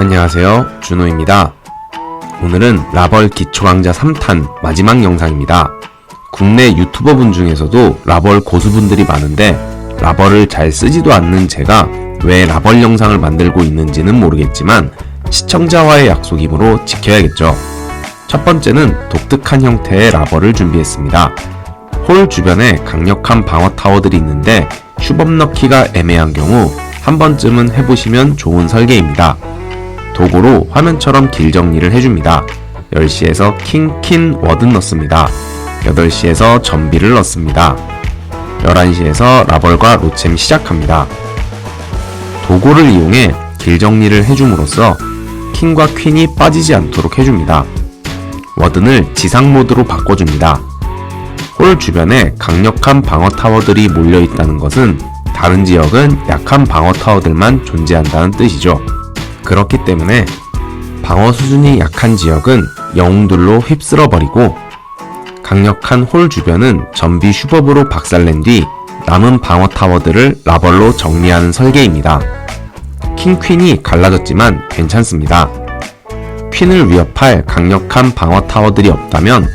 안녕하세요. 준호입니다. 오늘은 라벌 기초강좌 3탄 마지막 영상입니다. 국내 유튜버분 중에서도 라벌 고수분들이 많은데 라벌을 잘 쓰지도 않는 제가 왜 라벌 영상을 만들고 있는지는 모르겠지만 시청자와의 약속이므로 지켜야겠죠. 첫 번째는 독특한 형태의 라벌을 준비했습니다. 홀 주변에 강력한 방어 타워들이 있는데 슈법 넣기가 애매한 경우 한 번쯤은 해보시면 좋은 설계입니다. 도구로 화면처럼 길 정리를 해줍니다. 10시에서 킹, 퀸, 워든 넣습니다. 8시에서 전비를 넣습니다. 11시에서 라벌과 로챔 시작합니다. 도구를 이용해 길 정리를 해줌으로써 킹과 퀸이 빠지지 않도록 해줍니다. 워든을 지상 모드로 바꿔줍니다. 홀 주변에 강력한 방어 타워들이 몰려 있다는 것은 다른 지역은 약한 방어 타워들만 존재한다는 뜻이죠. 그렇기 때문에 방어 수준이 약한 지역은 영웅들로 휩쓸어 버리고 강력한 홀 주변은 전비 슈법으로 박살낸 뒤 남은 방어 타워들을 라벌로 정리하는 설계입니다. 킹 퀸이 갈라졌지만 괜찮습니다. 퀸을 위협할 강력한 방어 타워들이 없다면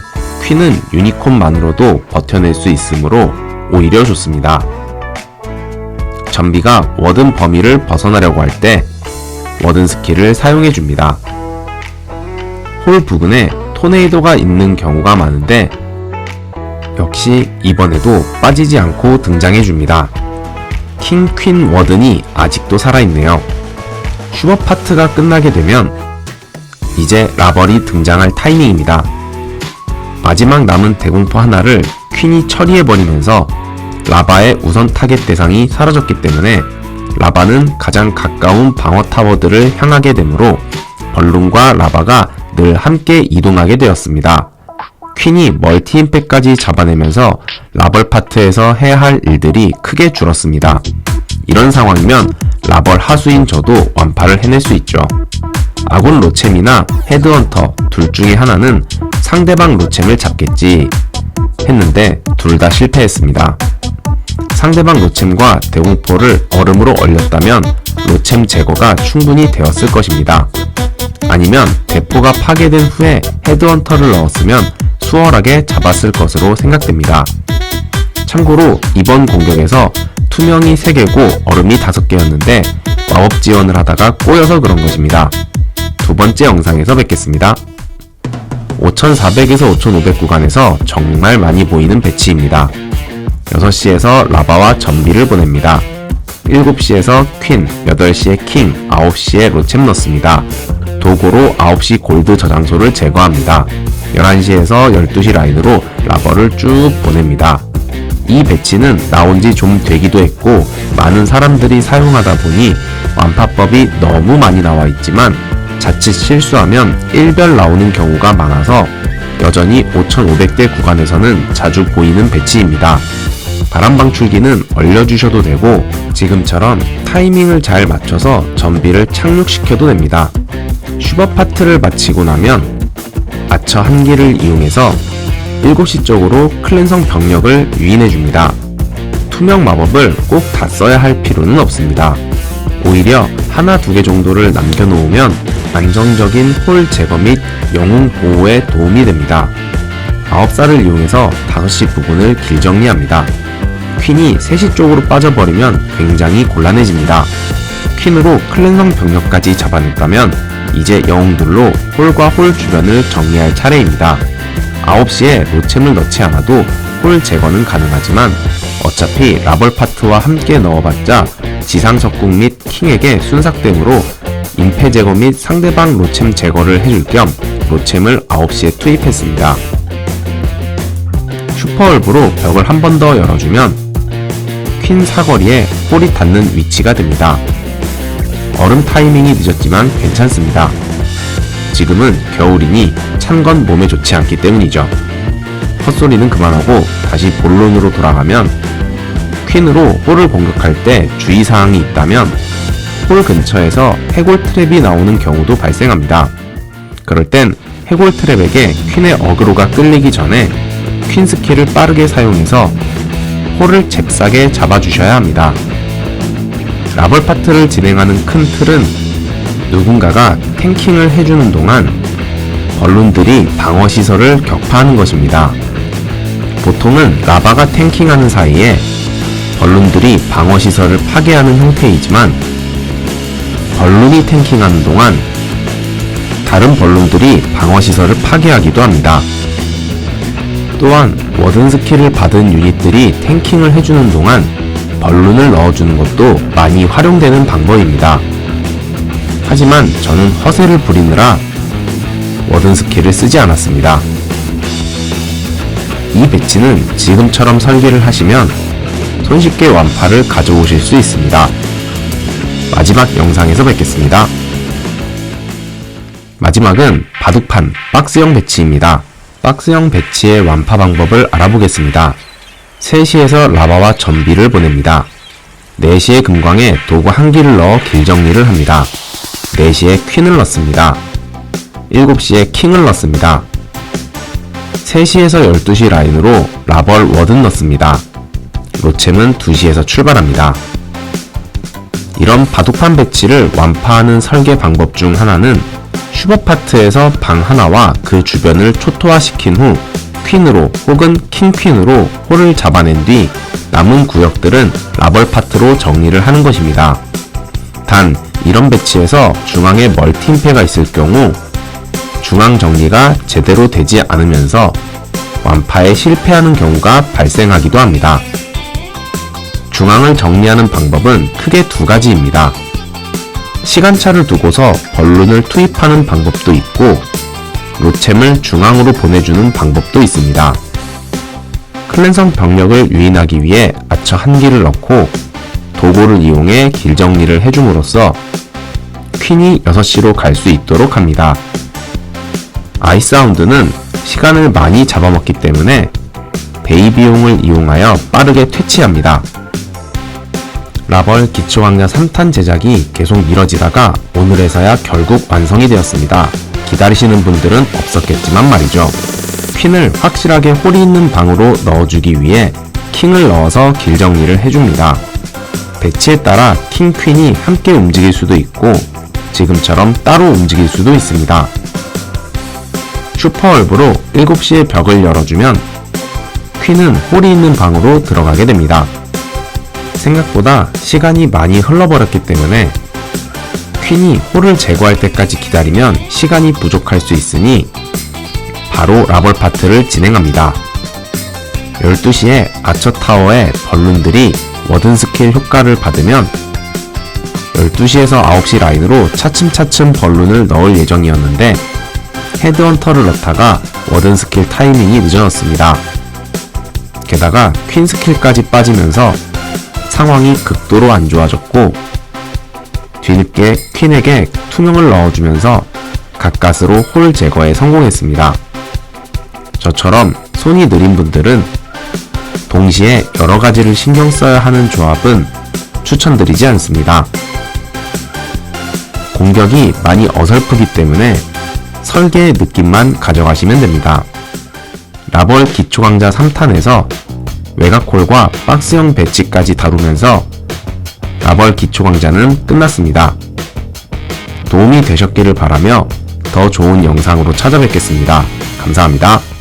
퀸은 유니콘만으로도 버텨낼 수 있으므로 오히려 좋습니다. 전비가 워든 범위를 벗어나려고 할 때 워든 스킬을 사용해 줍니다. 홀 부근에 토네이도가 있는 경우가 많은데 역시 이번에도 빠지지 않고 등장해 줍니다. 킹, 퀸, 워든이 아직도 살아있네요. 슈퍼 파트가 끝나게 되면 이제 라벌이 등장할 타이밍입니다. 마지막 남은 대공포 하나를 퀸이 처리해버리면서 라바의 우선 타겟 대상이 사라졌기 때문에 라바는 가장 가까운 방어 타워들을 향하게 되므로 벌룬과 라바가 늘 함께 이동하게 되었습니다. 퀸이 멀티 임팩까지 잡아내면서 라벌 파트에서 해야 할 일들이 크게 줄었습니다. 이런 상황이면 라벌 하수인 저도 완파를 해낼 수 있죠. 아군 로챔이나 헤드헌터 둘 중에 하나는 상대방 로챔을 잡겠지 했는데 둘 다 실패했습니다. 상대방 로챔과 대공포를 얼음으로 얼렸다면 로챔 제거가 충분히 되었을 것입니다. 아니면 대포가 파괴된 후에 헤드헌터를 넣었으면 수월하게 잡았을 것으로 생각됩니다. 참고로 이번 공격에서 투명이 3개고 얼음이 5개였는데 마법 지원을 하다가 꼬여서 그런 것입니다. 두 번째 영상에서 뵙겠습니다. 5400에서 5500 구간에서 정말 많이 보이는 배치입니다. 6시에서 라바와 전비를 보냅니다. 7시에서 퀸, 8시에 킹, 9시에 로챔 넣습니다. 도구로 9시 골드 저장소를 제거합니다. 11시에서 12시 라인으로 라버를 쭉 보냅니다. 이 배치는 나온 지 좀 되기도 했고 많은 사람들이 사용하다 보니 완파법이 너무 많이 나와 있지만 자칫 실수하면 1별 나오는 경우가 많아서 여전히 5500대 구간에서는 자주 보이는 배치입니다. 바람 방출기는 얼려주셔도 되고 지금처럼 타이밍을 잘 맞춰서 전비를 착륙시켜도 됩니다. 슈퍼 파트를 마치고 나면 아처 한 개를 이용해서 7시 쪽으로 클랜성 병력을 유인해줍니다. 투명 마법을 꼭 다 써야 할 필요는 없습니다. 오히려 하나 두 개 정도를 남겨놓으면 안정적인 홀 제거 및 영웅 보호에 도움이 됩니다. 9살을 이용해서 5시 부분을 길 정리합니다. 퀸이 3시 쪽으로 빠져버리면 굉장히 곤란해집니다. 퀸으로 클랜성 병력까지 잡아냈다면 이제 영웅들로 홀과 홀 주변을 정리할 차례입니다. 9시에 로챔을 넣지 않아도 홀 제거는 가능하지만 어차피 라벌 파트와 함께 넣어봤자 지상 적궁 및 킹에게 순삭되므로 임패 제거 및 상대방 로챔 제거를 해줄 겸 로챔을 9시에 투입했습니다. 슈퍼얼브로 벽을 한 번 더 열어주면 퀸 사거리에 홀이 닿는 위치가 됩니다. 얼음 타이밍이 늦었지만 괜찮습니다. 지금은 겨울이니 찬 건 몸에 좋지 않기 때문이죠. 헛소리는 그만하고 다시 본론으로 돌아가면 퀸으로 홀을 공격할 때 주의사항이 있다면 홀 근처에서 해골 트랩이 나오는 경우도 발생합니다. 그럴 땐 해골 트랩에게 퀸의 어그로가 끌리기 전에 퀸 스킬을 빠르게 사용해서 홀을 잽싸게 잡아주셔야 합니다. 라벌 파트를 진행하는 큰 틀은 누군가가 탱킹을 해주는 동안 벌룬들이 방어 시설을 격파하는 것입니다. 보통은 라바가 탱킹하는 사이에 벌룬들이 방어 시설을 파괴하는 형태이지만 벌룬이 탱킹하는 동안 다른 벌룬들이 방어 시설을 파괴하기도 합니다. 또한 워든 스킬을 받은 유닛들이 탱킹을 해주는 동안 벌룬을 넣어주는 것도 많이 활용되는 방법입니다. 하지만 저는 허세를 부리느라 워든 스킬을 쓰지 않았습니다. 이 배치는 지금처럼 설계를 하시면 손쉽게 완파를 가져오실 수 있습니다. 마지막 영상에서 뵙겠습니다. 마지막은 바둑판 박스형 배치입니다. 박스형 배치의 완파 방법을 알아보겠습니다. 3시에서 라바와 전비를 보냅니다. 4시에 금광에 도구 한 기를 넣어 길 정리를 합니다. 4시에 퀸을 넣습니다. 7시에 킹을 넣습니다. 3시에서 12시 라인으로 라벌 워든 넣습니다. 로챔은 2시에서 출발합니다. 이런 바둑판 배치를 완파하는 설계 방법 중 하나는 슈퍼 파트에서 방 하나와 그 주변을 초토화시킨 후 퀸으로 혹은 킹퀸으로 홀을 잡아낸 뒤 남은 구역들은 라벌 파트로 정리를 하는 것입니다. 단 이런 배치에서 중앙에 멀티임패가 있을 경우 중앙 정리가 제대로 되지 않으면서 완파에 실패하는 경우가 발생하기도 합니다. 중앙을 정리하는 방법은 크게 두 가지입니다. 시간차를 두고서 벌룬을 투입하는 방법도 있고 로챔을 중앙으로 보내주는 방법도 있습니다. 클랜성 병력을 유인하기 위해 아처 한 기를 넣고 도구를 이용해 길 정리를 해줌으로써 퀸이 6시로 갈 수 있도록 합니다. 아이사운드는 시간을 많이 잡아먹기 때문에 베이 비용을 이용하여 빠르게 퇴치합니다. 라벌 기초강좌 3탄 제작이 계속 미뤄지다가 오늘에서야 결국 완성이 되었습니다. 기다리시는 분들은 없었겠지만 말이죠. 퀸을 확실하게 홀이 있는 방으로 넣어주기 위해 킹을 넣어서 길 정리를 해줍니다. 배치에 따라 킹, 퀸이 함께 움직일 수도 있고 지금처럼 따로 움직일 수도 있습니다. 슈퍼얼브로 7시의 벽을 열어주면 퀸은 홀이 있는 방으로 들어가게 됩니다. 생각보다 시간이 많이 흘러버렸기 때문에 퀸이 홀을 제거할 때까지 기다리면 시간이 부족할 수 있으니 바로 라벌 파트를 진행합니다. 12시에 아처 타워의 벌룬들이 워든 스킬 효과를 받으면 12시에서 9시 라인으로 차츰차츰 벌룬을 넣을 예정이었는데 헤드헌터를 넣다가 워든 스킬 타이밍이 늦어졌습니다. 게다가 퀸 스킬까지 빠지면서 상황이 극도로 안 좋아졌고 뒤늦게 퀸에게 투명을 넣어주면서 가까스로 홀 제거에 성공했습니다. 저처럼 손이 느린 분들은 동시에 여러 가지를 신경 써야 하는 조합은 추천드리지 않습니다. 공격이 많이 어설프기 때문에 설계의 느낌만 가져가시면 됩니다. 라벌 기초강좌 3탄에서 외곽홀과 박스형 배치까지 다루면서 라벌 기초강좌는 끝났습니다. 도움이 되셨기를 바라며 더 좋은 영상으로 찾아뵙겠습니다. 감사합니다.